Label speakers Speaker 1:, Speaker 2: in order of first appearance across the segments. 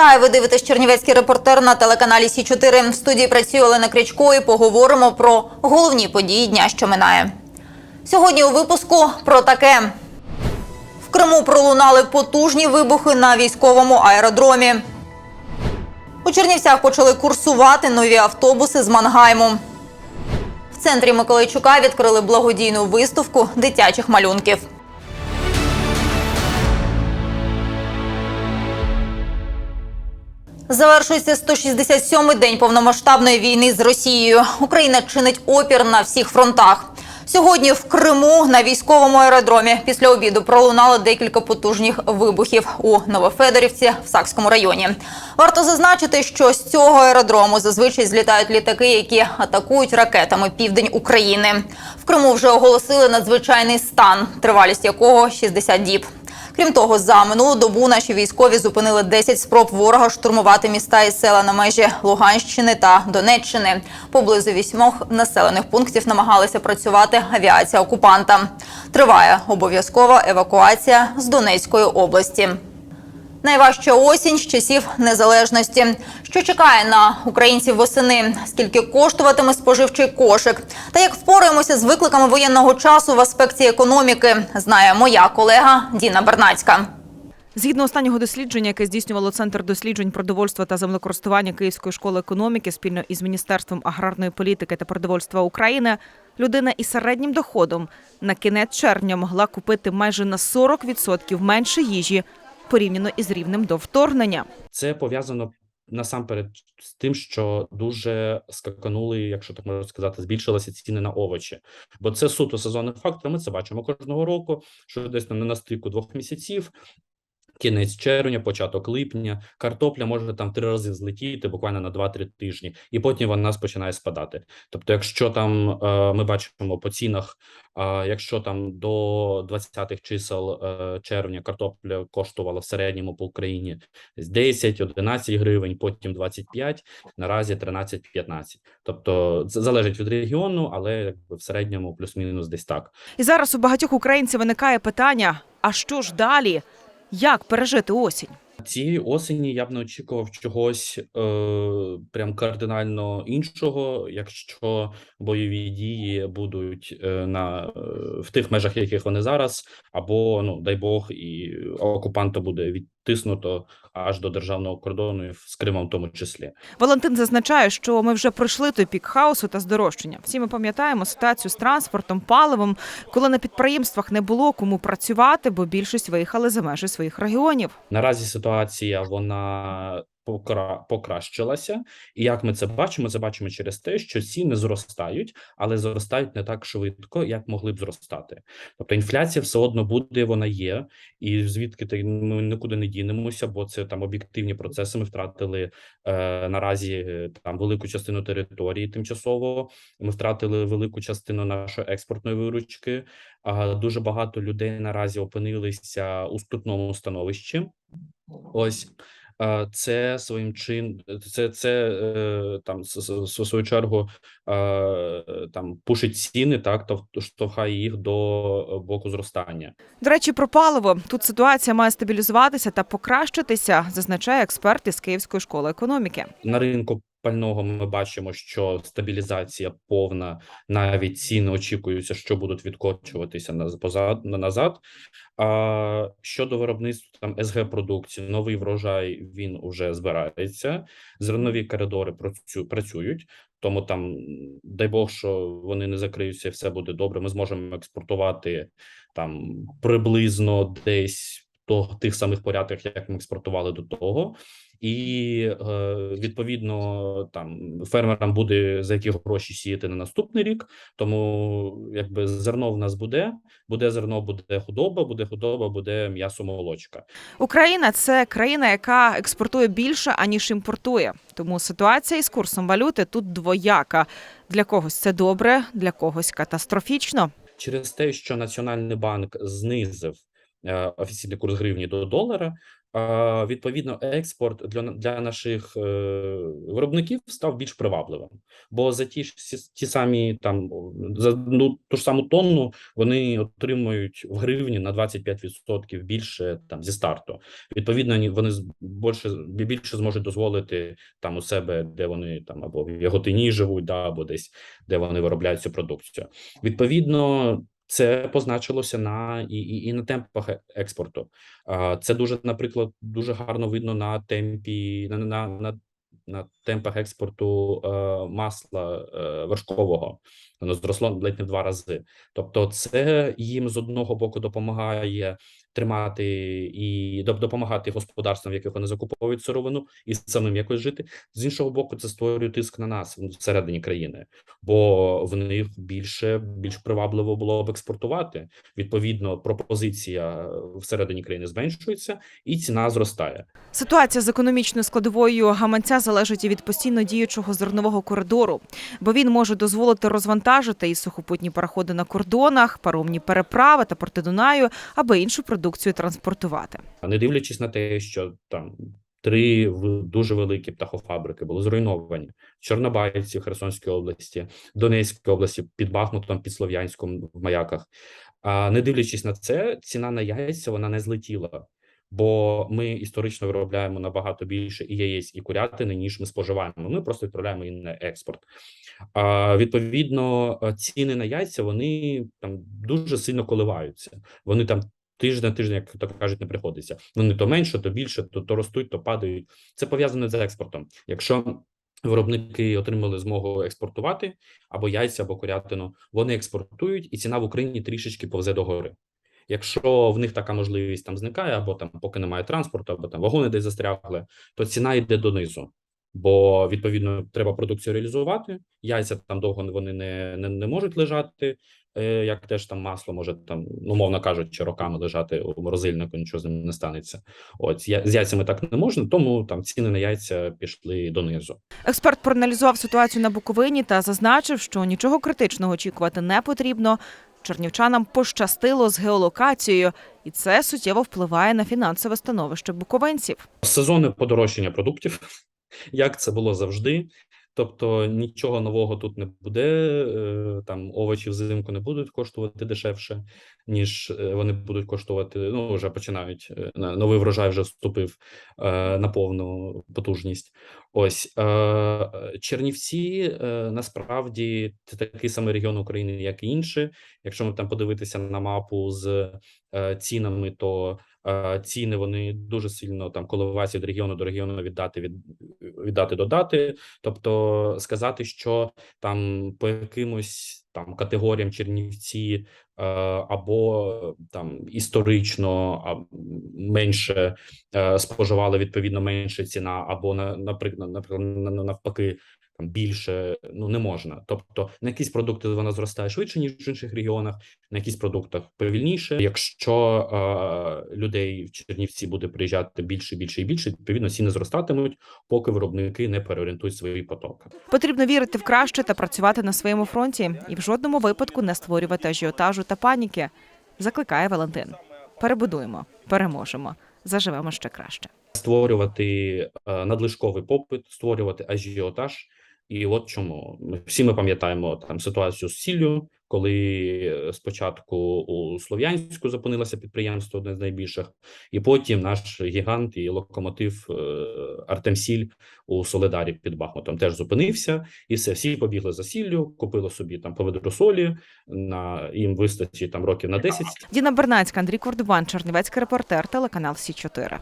Speaker 1: Вітаю, ви дивитесь Чернівецький репортер на телеканалі Сі 4 В студії працює Олена Крячко і поговоримо про головні події дня, що минає. Сьогодні у випуску про таке. В Криму пролунали потужні вибухи на військовому аеродромі. У Чернівцях почали курсувати нові автобуси з Мангайму. В центрі Миколайчука відкрили благодійну виставку дитячих малюнків. Завершується 167-й день повномасштабної війни з Росією. Україна чинить опір на всіх фронтах. Сьогодні в Криму на військовому аеродромі після обіду пролунало декілька потужних вибухів у Новофедорівці в Сакському районі. Варто зазначити, що з цього аеродрому зазвичай злітають літаки, які атакують ракетами південь України. В Криму вже оголосили надзвичайний стан, тривалість якого 60 діб. Крім того, за минулу добу наші військові зупинили 10 спроб ворога штурмувати міста і села на межі Луганщини та Донеччини. Поблизу вісьмох населених пунктів намагалися працювати авіація окупанта. Триває обов'язкова евакуація з Донецької області. Найважча осінь з часів незалежності. Що чекає на українців восени? Скільки коштуватиме споживчий кошик? Та як впораємося з викликами воєнного часу в аспекті економіки, знає моя колега Діна Бернацька.
Speaker 2: Згідно останнього дослідження, яке здійснювало Центр досліджень продовольства та землекористування Київської школи економіки спільно із Міністерством аграрної політики та продовольства України, людина із середнім доходом на кінець червня могла купити майже на 40% менше їжі порівняно із рівнем до вторгнення.
Speaker 3: Це пов'язано насамперед з тим, що дуже скаканули, якщо так можна сказати, збільшилися ціни на овочі. Бо це суто сезонний фактор. Ми це бачимо кожного року, що десь на на стику двох місяців. Кінець червня, початок липня, картопля може там три рази злетіти буквально на 2-3 тижні, і потім вона починає спадати. Тобто, якщо там е, ми бачимо по цінах, е, якщо там до 20-х чисел е, червня картопля коштувала в середньому по Україні з 10-11 гривень, потім 25, наразі 13-15. Тобто це залежить від регіону, але якби в середньому плюс-мінус десь так.
Speaker 2: І зараз у багатьох українців виникає питання: а що ж далі? Як пережити осінь?
Speaker 3: Цієї осені я б не очікував чогось е, прям кардинально іншого, якщо бойові дії будуть е, на е, в тих межах, яких вони зараз, або ну дай Бог, і окупанта буде відтиснуто аж до державного кордону, і з Кримом в тому числі.
Speaker 2: Валентин зазначає, що ми вже пройшли той пік хаосу та здорожчання. Всі ми пам'ятаємо ситуацію з транспортом, паливом, коли на підприємствах не було кому працювати, бо більшість виїхали за межі своїх регіонів.
Speaker 3: Наразі ситуація вона. Покращилася, і як ми це бачимо, це бачимо через те, що ціни зростають, але зростають не так швидко, як могли б зростати. Тобто інфляція все одно буде, вона є, і звідки ти ми нікуди не дінемося, бо це там об'єктивні процеси. Ми втратили е, наразі е, там велику частину території тимчасово. Ми втратили велику частину нашої експортної виручки. А дуже багато людей наразі опинилися у скрутному становищі. Ось це своїм чин, це це е, там свою чергу там пушить ціни, так то штовхає їх до боку зростання.
Speaker 2: До речі, про паливо тут ситуація має стабілізуватися та покращитися, зазначає експерт із Київської школи економіки.
Speaker 3: На ринку пального ми бачимо, що стабілізація повна, навіть ціни очікуються, що будуть відкочуватися на назад. А щодо виробництва там СГ продукції, новий врожай він уже збирається. Зернові коридори працю- працюють. Тому там, дай Бог, що вони не закриються, все буде добре. Ми зможемо експортувати там приблизно десь до тих самих порядках, як ми експортували до того, і е, відповідно там фермерам буде за які гроші сіяти на наступний рік. Тому якби зерно в нас буде, буде зерно, буде худоба, буде худоба, буде м'ясо молочка.
Speaker 2: Україна це країна, яка експортує більше аніж імпортує. Тому ситуація із курсом валюти тут двояка. Для когось це добре, для когось катастрофічно.
Speaker 3: через те, що Національний банк знизив офіційний курс гривні до долара, а, відповідно, експорт для, для наших е, виробників став більш привабливим. Бо за ті ж ті самі там за ну, ту ж саму тонну вони отримують в гривні на 25% більше там зі старту. Відповідно, вони більше більше зможуть дозволити там у себе, де вони там або в Яготині живуть, да, або десь де вони виробляють цю продукцію. Відповідно, це позначилося на і, і, і на темпах е- експорту. Це дуже, наприклад, дуже гарно видно на темпі на, на, на, на темпах експорту е, масла е, вершкового. Воно зросло ледь не в два рази. Тобто, це їм з одного боку допомагає тримати і допомагати господарствам, в яких вони закуповують сировину, і самим якось жити. З іншого боку, це створює тиск на нас всередині країни, бо в них більше більш привабливо було б експортувати. Відповідно, пропозиція всередині країни зменшується, і ціна зростає.
Speaker 2: Ситуація з економічною складовою гаманця залежить і від постійно діючого зернового коридору, бо він може дозволити розвантажити і сухопутні переходи на кордонах, паромні переправи та порти Дунаю, аби іншу продукцію транспортувати.
Speaker 3: А не дивлячись на те, що там три дуже великі птахофабрики були зруйновані в Чорнобаївці, в Херсонській області, Донецькій області, під Бахмутом, під Слов'янськом в маяках. А не дивлячись на це, ціна на яйця вона не злетіла. Бо ми історично виробляємо набагато більше і яєць, і курятини, ніж ми споживаємо. Ми просто відправляємо її на експорт. А відповідно, ціни на яйця вони там дуже сильно коливаються. Вони там тиждень на тиждень, як то кажуть, не приходиться. Вони то менше, то більше, то, то ростуть, то падають. Це пов'язано з експортом. Якщо виробники отримали змогу експортувати або яйця, або курятину, вони експортують, і ціна в Україні трішечки повзе догори. Якщо в них така можливість там зникає, або там поки немає транспорту, або там вагони десь застрягли, то ціна йде донизу. Бо відповідно треба продукцію реалізувати. Яйця там довго вони не, не, не можуть лежати, як теж там масло може там, ну мовно кажучи, роками лежати у морозильнику, нічого з ним не станеться. От я- з яйцями так не можна, тому там ціни на яйця пішли донизу.
Speaker 2: Експерт проаналізував ситуацію на Буковині та зазначив, що нічого критичного очікувати не потрібно. Чернівчанам пощастило з геолокацією, і це суттєво впливає на фінансове становище буковинців.
Speaker 3: Сезонне подорожчання продуктів, як це було завжди. Тобто нічого нового тут не буде. е, Там овочі взимку не будуть коштувати дешевше, ніж е, вони будуть коштувати. Ну вже починають е, новий врожай вже вступив на повну потужність. Ось Чернівці насправді це такий самий регіон України, як і інші. Якщо ми там подивитися на мапу з цінами, то ціни вони дуже сильно там коливаються від регіону до регіону від дати від, від дати до. Тобто сказати, що там по якимось там категоріям Чернівці е, або там історично менше е, споживали відповідно менше ціна, або на наприклад, наприклад, на- на- навпаки. Більше ну не можна. Тобто на якісь продукти вона зростає швидше ніж в інших регіонах, на якісь продуктах повільніше. Якщо е, людей в Чернівці буде приїжджати більше, більше і більше, відповідно ціни зростатимуть, поки виробники не переорієнтують свої потоки.
Speaker 2: Потрібно вірити в краще та працювати на своєму фронті, і в жодному випадку не створювати ажіотажу та паніки. Закликає Валентин. Перебудуємо, переможемо, заживемо ще краще.
Speaker 3: створювати надлишковий попит, створювати ажіотаж. І от чому. Всі ми пам'ятаємо там ситуацію з сіллю, коли е, спочатку у Слов'янську зупинилося підприємство, одне з найбільших, і потім наш гігант і локомотив е, Артемсіль у Соледарі під Бахмутом теж зупинився, і все, всі побігли за сіллю, купили собі там по ведру солі, на їм вистачить там років на 10
Speaker 2: Діна Бернацька, Андрій Кордубан, Чернівецький репортер, телеканал Сі 4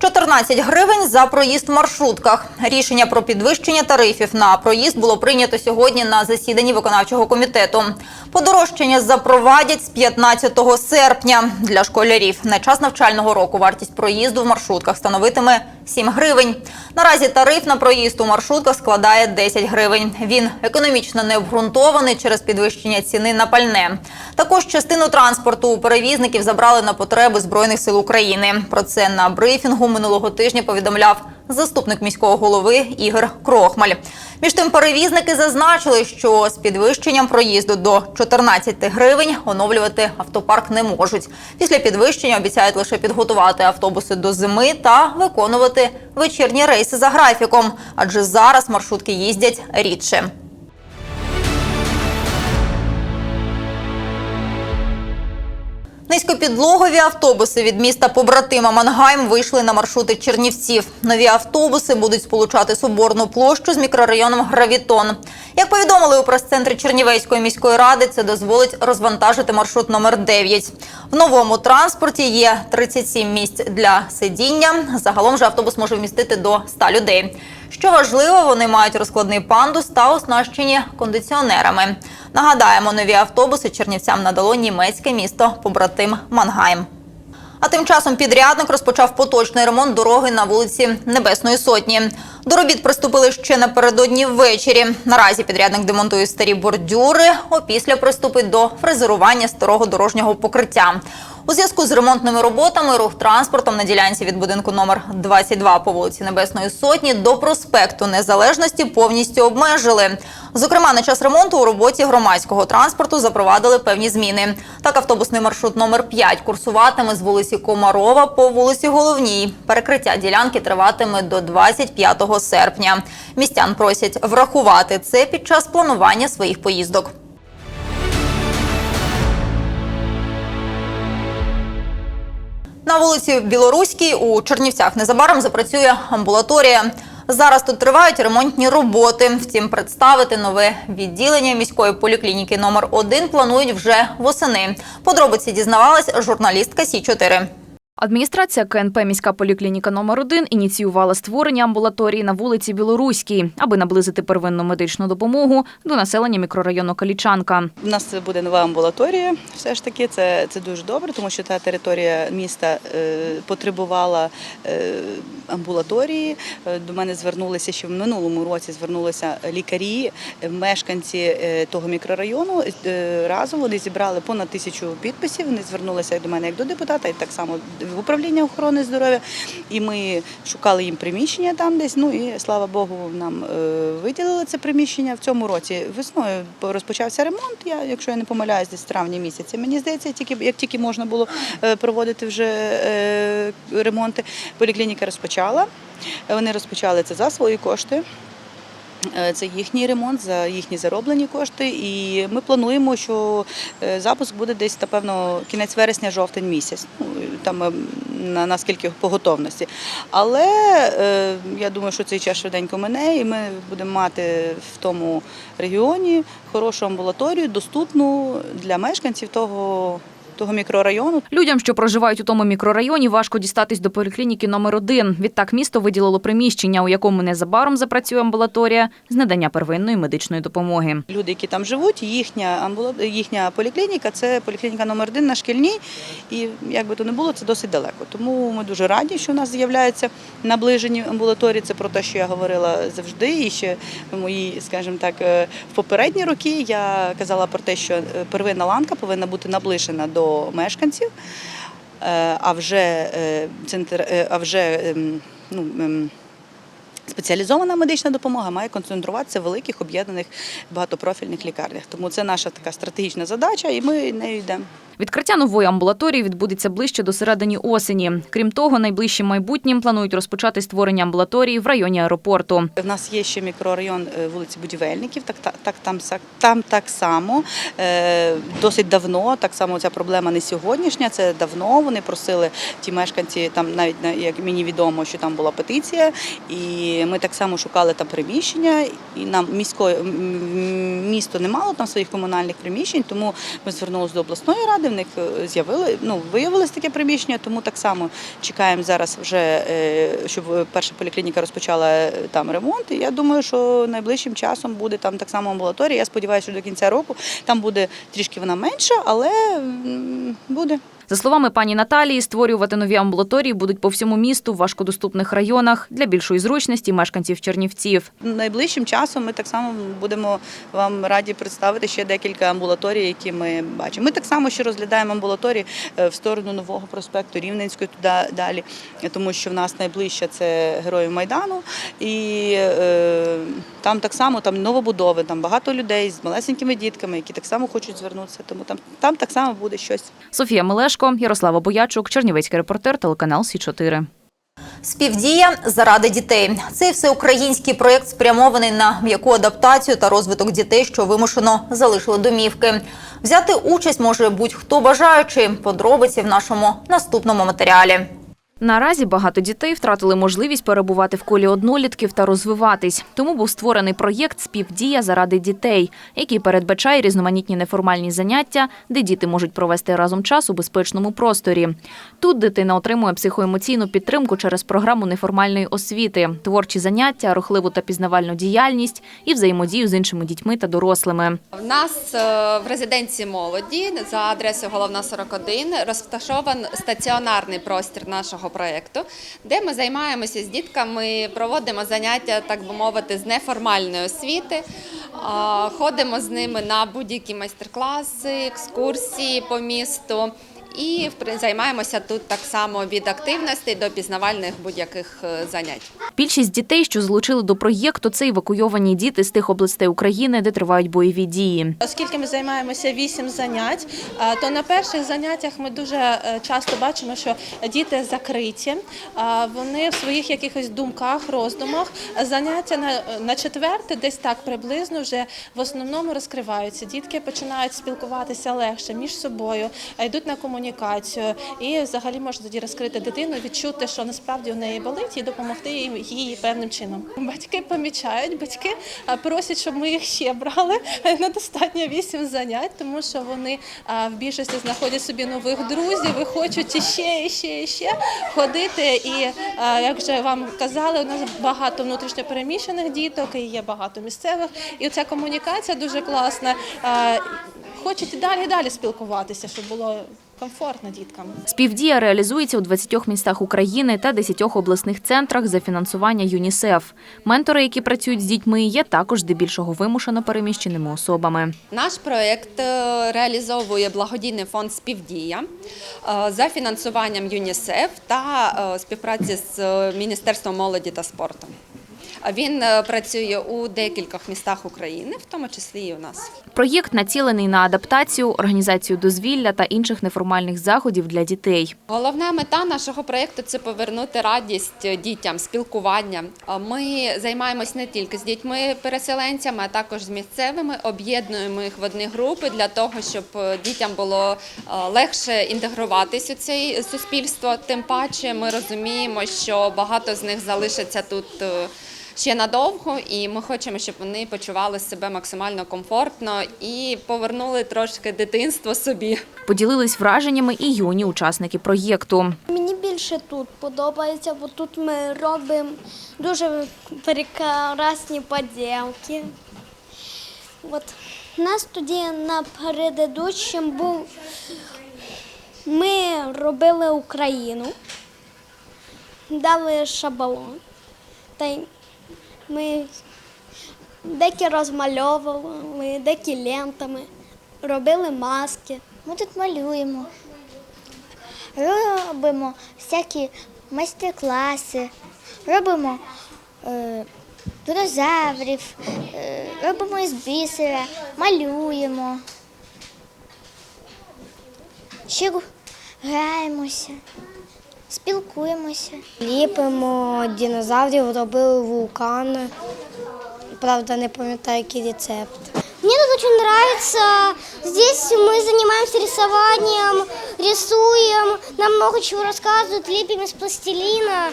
Speaker 1: 14 гривень за проїзд в маршрутках. Рішення про підвищення тарифів на проїзд було прийнято сьогодні на засіданні виконавчого комітету. Подорожчання запровадять з 15 серпня для школярів. На час навчального року вартість проїзду в маршрутках становитиме 7 гривень. Наразі тариф на проїзд у маршрутках складає 10 гривень. Він економічно необґрунтований через підвищення ціни на пальне. Також частину транспорту у перевізників забрали на потреби збройних сил України. Про це на брифінгу минулого тижня повідомляв заступник міського голови Ігор Крохмаль. Між тим, перевізники зазначили, що з підвищенням проїзду до 14 гривень оновлювати автопарк не можуть. Після підвищення обіцяють лише підготувати автобуси до зими та виконувати вечірні рейси за графіком, адже зараз маршрутки їздять рідше. Низькопідлогові автобуси від міста побратима Мангайм вийшли на маршрути Чернівців. Нові автобуси будуть сполучати Соборну площу з мікрорайоном Гравітон. Як повідомили у прес-центрі Чернівецької міської ради, це дозволить розвантажити маршрут номер 9. В новому транспорті є 37 місць для сидіння. Загалом же автобус може вмістити до 100 людей. Що важливо, вони мають розкладний пандус та оснащені кондиціонерами. Нагадаємо, нові автобуси чернівцям надало німецьке місто побратим Мангайм. А тим часом підрядник розпочав поточний ремонт дороги на вулиці Небесної Сотні. До робіт приступили ще напередодні ввечері. Наразі підрядник демонтує старі бордюри, опісля приступить до фрезерування старого дорожнього покриття. У зв'язку з ремонтними роботами рух транспортом на ділянці від будинку номер 22 по вулиці Небесної Сотні до проспекту Незалежності повністю обмежили. Зокрема, на час ремонту у роботі громадського транспорту запровадили певні зміни. Так, автобусний маршрут номер 5 курсуватиме з вулиці Комарова по вулиці Головній. Перекриття ділянки триватиме до 25 серпня. Містян просять врахувати це під час планування своїх поїздок. На вулиці Білоруській у Чернівцях незабаром запрацює амбулаторія. Зараз тут тривають ремонтні роботи. Втім, представити нове відділення міської поліклініки номер 1 планують вже восени. Подробиці дізнавалась журналістка Сі 4
Speaker 4: Адміністрація КНП міська поліклініка номер 1 ініціювала створення амбулаторії на вулиці Білоруській, аби наблизити первинну медичну допомогу до населення мікрорайону Калічанка.
Speaker 5: У нас буде нова амбулаторія. Все ж таки, це, це дуже добре, тому що та територія міста е, потребувала е, амбулаторії. Е, До мене звернулися ще в минулому році. Звернулися лікарі, мешканці того мікрорайону. Разом вони зібрали понад тисячу підписів. Вони звернулися до мене як до депутата, і так само в управління охорони здоров'я. І ми шукали їм приміщення там десь. Ну і слава Богу, нам е, виділили це приміщення в цьому році. Весною розпочався ремонт. Я, якщо я не помиляюсь, десь в травні місяці. Мені здається, тільки як тільки можна було е, проводити вже е, ремонти. Поліклініка розпочала. Вони розпочали це за свої кошти. Е, Це їхній ремонт за їхні зароблені кошти, і ми плануємо, що е, запуск буде десь, напевно, кінець вересня, жовтень місяць. Ну там е, на наскільки по готовності. Але я думаю, що цей час швиденько мине, і ми будемо мати в тому регіоні хорошу амбулаторію, доступну для мешканців того, того мікрорайону.
Speaker 4: Людям, що проживають у тому мікрорайоні, важко дістатись до поліклініки номер 1 Відтак місто виділило приміщення, у якому незабаром запрацює амбулаторія з надання первинної медичної допомоги.
Speaker 5: Люди, які там живуть, їхня амбула... їхня поліклініка це поліклініка номер 1 на шкільній. І як би то не було, це досить далеко. Тому ми дуже раді, що у нас з'являються наближені амбулаторії. Це про те, що я говорила завжди. І ще в мої, скажімо так, е, в попередні роки я казала про те, що е, первинна ланка повинна бути наближена до мешканців. Е, А вже е, центр, е, а вже ем, ну. Спеціалізована медична допомога має концентруватися в великих об'єднаних багатопрофільних лікарнях. Тому це наша така стратегічна задача, і ми нею йдемо.
Speaker 4: Відкриття нової амбулаторії відбудеться ближче до середини осені. Крім того, найближчим майбутнім планують розпочати створення амбулаторії в районі аеропорту.
Speaker 5: В нас є ще мікрорайон е, вулиці Будівельників, так, так, там, там так само е, досить давно. Так само ця проблема не сьогоднішня. Це давно. Вони просили ті мешканці, там навіть на- як мені відомо, що там була петиція, і ми так само шукали там приміщення. І нам міської м- м- місто не мало там своїх комунальних приміщень, тому ми звернулися до обласної ради. В них е, з'явили ну виявилось таке приміщення, тому так само чекаємо зараз вже, е, щоб перша поліклініка розпочала е, там ремонт. І я думаю, що найближчим часом буде там так само амбулаторія. Я сподіваюся, що до кінця року там буде трішки вона менша, але буде.
Speaker 4: За словами пані Наталії, створювати нові амбулаторії будуть по всьому місту в важкодоступних районах для більшої зручності мешканців Чернівців.
Speaker 5: Найближчим часом ми так само будемо вам раді представити ще декілька амбулаторій, які ми бачимо. Ми так само ще розглядаємо амбулаторії е, в сторону нового проспекту Рівненської туди далі, тому що в нас найближче це героїв Майдану, і е, там так само там новобудови, там багато людей з малесенькими дітками, які так само хочуть звернутися. Тому там, там так само буде щось.
Speaker 4: Софія Мелешко, Ярослава Боячук, Чернівецький репортер, телеканал Сі 4
Speaker 1: Співдія заради дітей. Цей всеукраїнський проєкт спрямований на м'яку адаптацію та розвиток дітей, що вимушено залишили домівки. Взяти участь може будь-хто бажаючий. Подробиці в нашому наступному матеріалі.
Speaker 4: Наразі багато дітей втратили можливість перебувати в колі однолітків та розвиватись. Тому був створений проєкт Співдія заради дітей, який передбачає різноманітні неформальні заняття, де діти можуть провести разом час у безпечному просторі. Тут дитина отримує психоемоційну підтримку через програму неформальної освіти, творчі заняття, рухливу та пізнавальну діяльність і взаємодію з іншими дітьми та дорослими.
Speaker 6: В нас е, в резиденції молоді за адресою Головна 41 розташований стаціонарний простір нашого проєкту, де ми займаємося з дітками, проводимо заняття, так би мовити, з неформальної освіти. Ходимо з ними на будь-які майстер-класи, екскурсії по місту. І займаємося тут так само від активностей до пізнавальних будь-яких е, занять.
Speaker 4: Більшість дітей, що залучили до проєкту, це евакуйовані діти з тих областей України, де тривають бойові дії.
Speaker 7: Оскільки ми займаємося вісім занять, е, то на перших заняттях ми дуже е, часто бачимо, що діти закриті, вони в своїх якихось думках, роздумах. Заняття на, на четверте, десь так приблизно, вже в основному розкриваються. Дітки починають спілкуватися легше між собою, йдуть на комунікацію і взагалі можна тоді розкрити дитину, відчути, що насправді у неї болить, і допомогти їй, певним чином. Батьки помічають, батьки просять, щоб ми їх ще брали на достатньо вісім занять, тому що вони в більшості знаходять собі нових друзів і хочуть іще, іще, іще ходити. І як вже вам казали, у нас багато внутрішньопереміщених діток, і є багато місцевих. І ця комунікація дуже класна. Хочуть і далі і далі спілкуватися, щоб було комфортно діткам.
Speaker 4: Співдія реалізується у 20 містах України та 10 обласних центрах за фінансування ЮНІСЕФ. Ментори, які працюють з дітьми, є також здебільшого вимушено переміщеними особами.
Speaker 6: Наш проєкт е, реалізовує благодійний фонд Співдія е, за фінансуванням ЮНІСЕФ та е, співпраці з Міністерством молоді та спорту. Він е, працює у декількох містах України, в тому числі і у нас.
Speaker 4: Проєкт націлений на адаптацію, організацію дозвілля та інших неформальних заходів для дітей.
Speaker 6: Головна мета нашого проєкту це повернути радість дітям, спілкування. Ми займаємось не тільки з дітьми-переселенцями, а також з місцевими, об'єднуємо їх в одні групи для того, щоб е, дітям було е, легше інтегруватись у це суспільство. Тим паче ми розуміємо, що багато з них залишаться тут. Ще надовго, і ми хочемо, щоб вони почували себе максимально комфортно і повернули трошки дитинство собі.
Speaker 4: Поділились враженнями і юні учасники проєкту.
Speaker 8: Мені більше тут подобається, бо тут ми робимо дуже прекрасні поділки. От у нас тоді на передучим був ми робили Україну, дали шабалон. Та й ми деякі розмальовували, деякі лентами, робили маски.
Speaker 9: Ми тут малюємо, робимо всякі майстер-класи, робимо е, динозаврів, е, робимо із бісера, малюємо. Ще граємося, спілкуємося.
Speaker 8: Ліпимо динозаврів, робили вулкан. Правда, не пам'ятаю, який рецепт.
Speaker 9: Мені тут очень нравится. Здесь ми займаємося рисуванням, рисуем, нам много чого розказують, ліпимо з пластилина.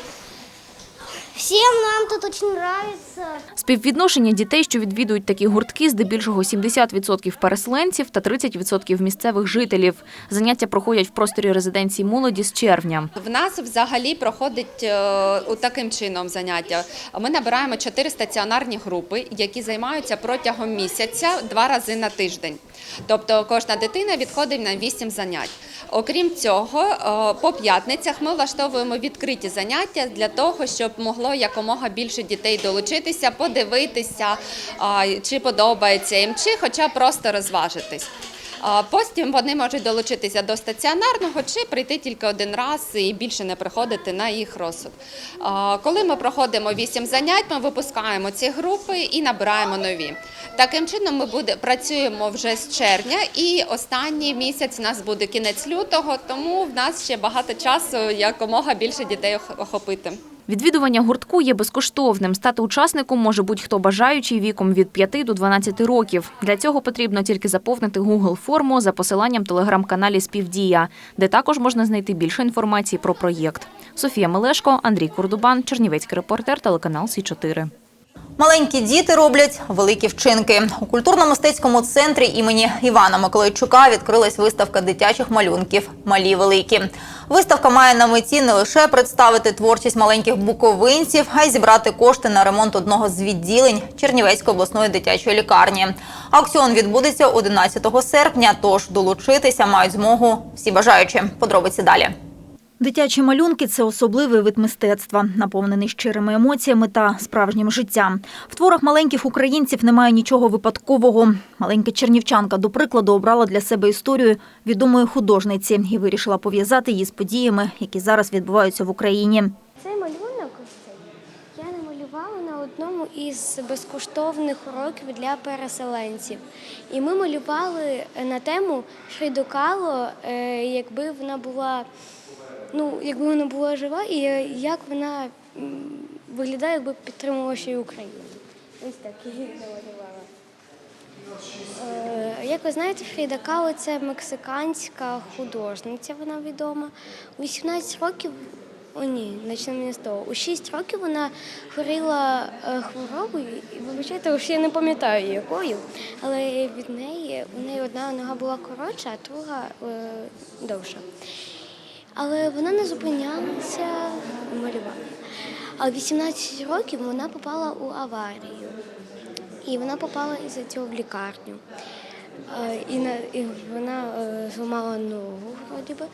Speaker 9: Всем нам тут очень нравится.
Speaker 4: Співвідношення дітей, що відвідують такі гуртки, здебільшого 70% переселенців та 30% місцевих жителів. Заняття проходять в просторі резиденції молоді з червня.
Speaker 6: В нас взагалі проходить е, у таким чином заняття. Ми набираємо чотири стаціонарні групи, які займаються протягом місяця два рази на тиждень. Тобто кожна дитина відходить на вісім занять. Окрім цього, е, по п'ятницях ми влаштовуємо відкриті заняття для того, щоб могло якомога більше дітей долучитися, подивитися, чи подобається їм, чи хоча б просто розважитись. Потім вони можуть долучитися до стаціонарного чи прийти тільки один раз і більше не приходити на їх розсуд. Коли ми проходимо вісім занять, ми випускаємо ці групи і набираємо нові. Таким чином, ми буде, працюємо вже з червня, і останній місяць у нас буде кінець лютого, тому в нас ще багато часу якомога більше дітей охопити.
Speaker 4: Відвідування гуртку є безкоштовним. Стати учасником може будь-хто бажаючий віком від 5 до 12 років. Для цього потрібно тільки заповнити Google форму за посиланням телеграм-каналі Співдія, де також можна знайти більше інформації про проєкт. Софія Мелешко, Андрій Курдубан, Чернівецький репортер, телеканал Сі 4
Speaker 1: Маленькі діти роблять великі вчинки. У культурно-мистецькому центрі імені Івана Миколайчука відкрилась виставка дитячих малюнків Малі великі. Виставка має на меті не лише представити творчість маленьких буковинців, а й зібрати кошти на ремонт одного з відділень Чернівецької обласної дитячої лікарні. Аукціон відбудеться 11 серпня, тож долучитися мають змогу всі бажаючі. Подробиці далі.
Speaker 10: Дитячі малюнки це особливий вид мистецтва, наповнений щирими емоціями та справжнім життям. В творах маленьких українців немає нічого випадкового. Маленька чернівчанка, до прикладу, обрала для себе історію відомої художниці і вирішила пов'язати її з подіями, які зараз відбуваються в Україні.
Speaker 8: Цей малюнок я намалювала на одному із безкоштовних уроків для переселенців. І ми малювали на тему Фріду Кало, е, якби вона була, ну, якби вона була жива, і як вона виглядає, якби підтримувала ще й Україну. Ось так її намалювала. Е, Як ви знаєте, Фріда Кало це мексиканська художниця, вона відома. У 18 років, о ні, почнемо не з того. У 6 років вона хворіла е, хворобою, і вибачайте, що я не пам'ятаю якою, але від неї у неї одна нога була коротша, а друга е, довша. Але вона не зупинялася малювання. А в 18 років вона попала у аварію. І вона попала із-за цього в лікарню. Е, і вона е, зламала ногу, вроді би.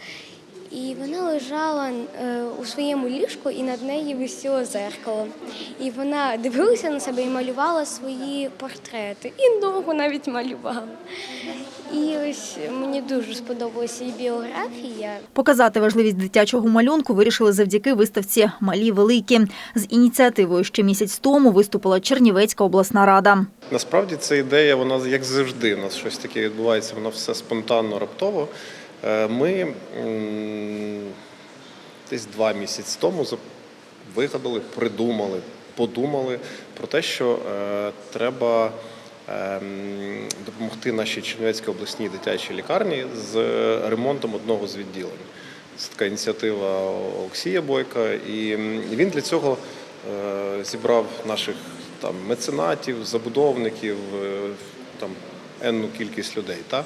Speaker 8: І вона лежала е, у своєму ліжку, і над нею висіло зеркало. І вона дивилася на себе і малювала свої портрети. І ногу навіть малювала. І ось мені дуже сподобалася її біографія.
Speaker 10: Показати важливість дитячого малюнку вирішили завдяки виставці Малі великі. З ініціативою ще місяць тому виступила Чернівецька обласна рада.
Speaker 11: Насправді ця ідея, вона як завжди, у нас щось таке відбувається, воно все спонтанно, раптово. Е, Ми десь два місяці тому вигадали, придумали, подумали про те, що е, треба ем, допомогти нашій Чернівецькій обласній дитячій лікарні з ремонтом одного з відділень. Це така ініціатива Олексія Бойка, і він для цього е, зібрав наших там меценатів, забудовників, е, там енну кількість людей. Та?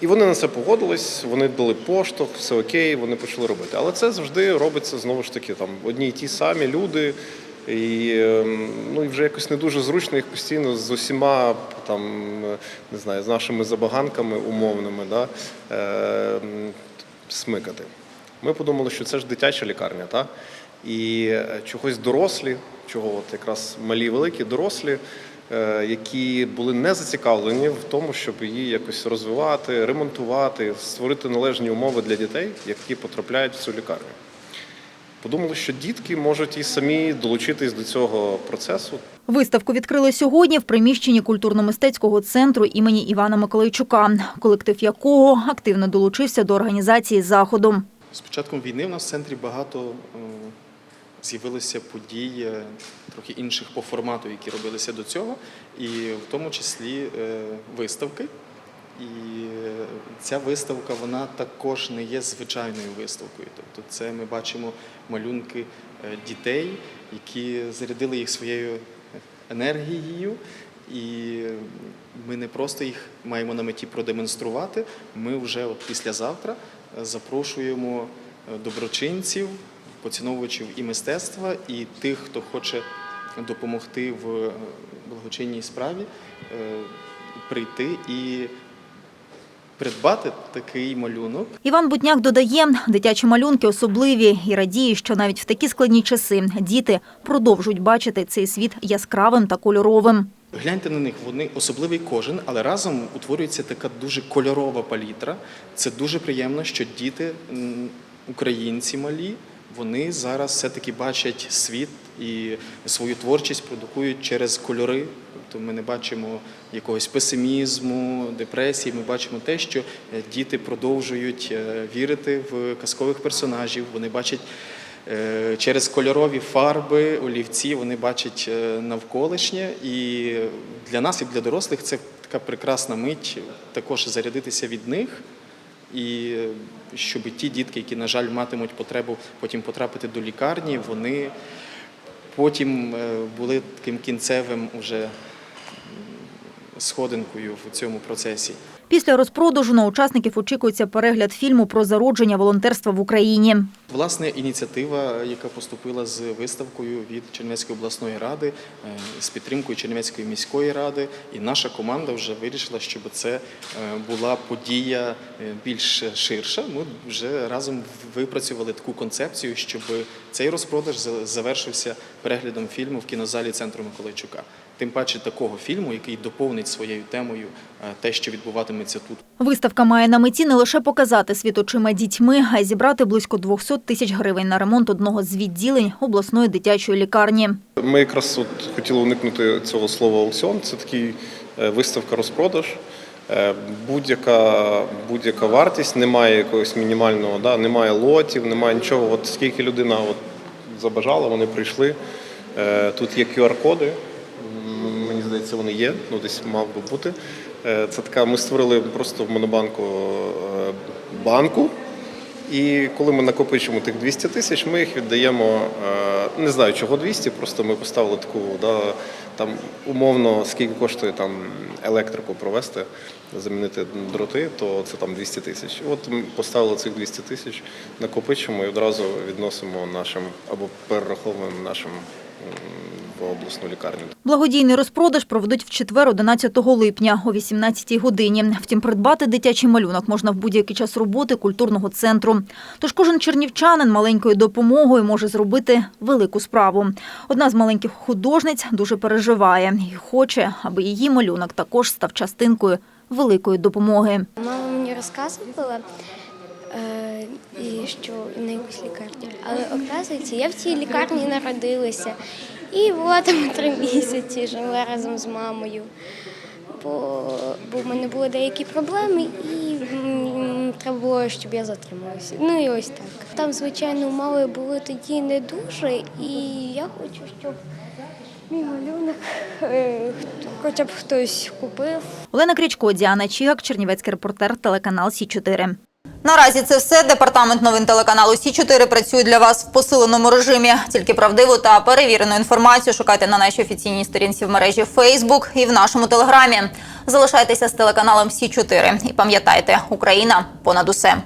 Speaker 11: І вони на це погодились, вони дали поштовх, все окей, вони почали робити. Але це завжди робиться знову ж таки там одні й ті самі люди. І, ем, ну, і вже якось не дуже зручно їх постійно з усіма там, не знаю, з нашими забаганками умовними да, е, смикати. Ми подумали, що це ж дитяча лікарня, та? і е, чогось дорослі, чого от якраз малі великі дорослі, які були не зацікавлені в тому, щоб її якось розвивати, ремонтувати, створити належні умови для дітей, які потрапляють в цю лікарню. Подумали, що дітки можуть і самі долучитись до цього процесу,
Speaker 10: Виставку відкрили сьогодні в приміщенні культурно-мистецького центру імені Івана Миколайчука, колектив якого активно долучився до організації заходу.
Speaker 12: З початком війни в нас в центрі багато е, з'явилися подій е, трохи інших по формату, які робилися до цього, і в тому числі е, виставки. І е, ця виставка вона також не є звичайною виставкою. Тобто, це ми бачимо малюнки е, дітей, які зарядили їх своєю енергією. І ми не просто їх маємо на меті продемонструвати. Ми вже от післязавтра запрошуємо доброчинців, поціновувачів і мистецтва, і тих, хто хоче допомогти в е, благочинній справі, е, прийти і придбати такий малюнок.
Speaker 10: Іван Бутняк додає, дитячі малюнки особливі і радіє, що навіть в такі складні часи діти продовжують бачити цей світ яскравим та кольоровим.
Speaker 12: Гляньте на них, вони особливий кожен, але разом утворюється така дуже кольорова палітра. Це дуже приємно, що діти, українці малі, вони зараз все-таки бачать світ і свою творчість продукують через кольори. Тобто ми не бачимо якогось песимізму, депресії. Ми бачимо те, що е, діти продовжують е, вірити в казкових персонажів. Вони бачать Е, Через кольорові фарби, олівці вони бачать навколишнє, і для нас, і для дорослих, це така прекрасна мить також зарядитися від них, і щоб ті дітки, які, на жаль, матимуть потребу потім потрапити до лікарні, вони потім е, були таким кінцевим уже сходинкою в цьому процесі.
Speaker 10: Після розпродажу на учасників очікується перегляд фільму про зародження волонтерства в Україні.
Speaker 12: Власне, ініціатива, яка поступила з виставкою від Чернівецької обласної ради е, з підтримкою Чернівецької міської ради, і наша команда вже вирішила, щоб це е, була подія е, більш ширша. Ми вже разом випрацювали таку концепцію, щоб цей розпродаж завершився переглядом фільму в кінозалі центру Миколайчука. Тим паче такого фільму, який доповнить своєю темою те, що відбуватиметься тут.
Speaker 10: Виставка має на меті не лише показати світ очима дітьми, а й зібрати близько 200 тисяч гривень на ремонт одного з відділень обласної дитячої лікарні.
Speaker 11: Ми якраз от хотіли уникнути цього слова аукціон. Це такий е, виставка-розпродаж. Е, Будь-яка, будь-яка вартість, немає якогось мінімального, да, немає лотів, немає нічого. От скільки людина от забажала, вони прийшли. Е, Тут є QR-коди. Мені здається, вони є, ну десь мав би бути. Е, Це така, ми створили просто в монобанку е, банку. І коли ми накопичимо тих 200 тисяч, ми їх віддаємо. е, Не знаю, чого 200, просто ми поставили таку, да, там умовно, скільки коштує там електрику провести, замінити дроти, то це там 200 тисяч. От поставили цих 200 тисяч, накопичимо і одразу відносимо нашим або перераховуємо нашим в обласну лікарню.
Speaker 10: Благодійний розпродаж проведуть в четвер 11 липня о 18 годині. Втім, придбати дитячий малюнок можна в будь-який час роботи культурного центру. Тож кожен чернівчанин маленькою допомогою може зробити велику справу. Одна з маленьких художниць дуже переживає і хоче, аби її малюнок також став частинкою великої допомоги.
Speaker 8: Мама мені розказувала, і що на якусь лікарню. Але оказується, я в цій лікарні народилася. І була там три місяці, жила разом з мамою. Бо, бо в мене були деякі проблеми, і треба було, щоб я затрималася. Ну і ось так. Там, звичайно, умови були тоді не дуже, і я хочу, щоб мій малюнок е, хоча б хтось купив.
Speaker 10: Олена Крічко, Діана Чігак, Чернівецький репортер, телеканал Сі 4
Speaker 1: Наразі це все. Департамент новин телеканалу Сі 4 працює для вас в посиленому режимі. Тільки правдиву та перевірену інформацію шукайте на нашій офіційній сторінці в мережі Facebook і в нашому телеграмі. Залишайтеся з телеканалом Сі 4 і пам'ятайте, Україна понад усе.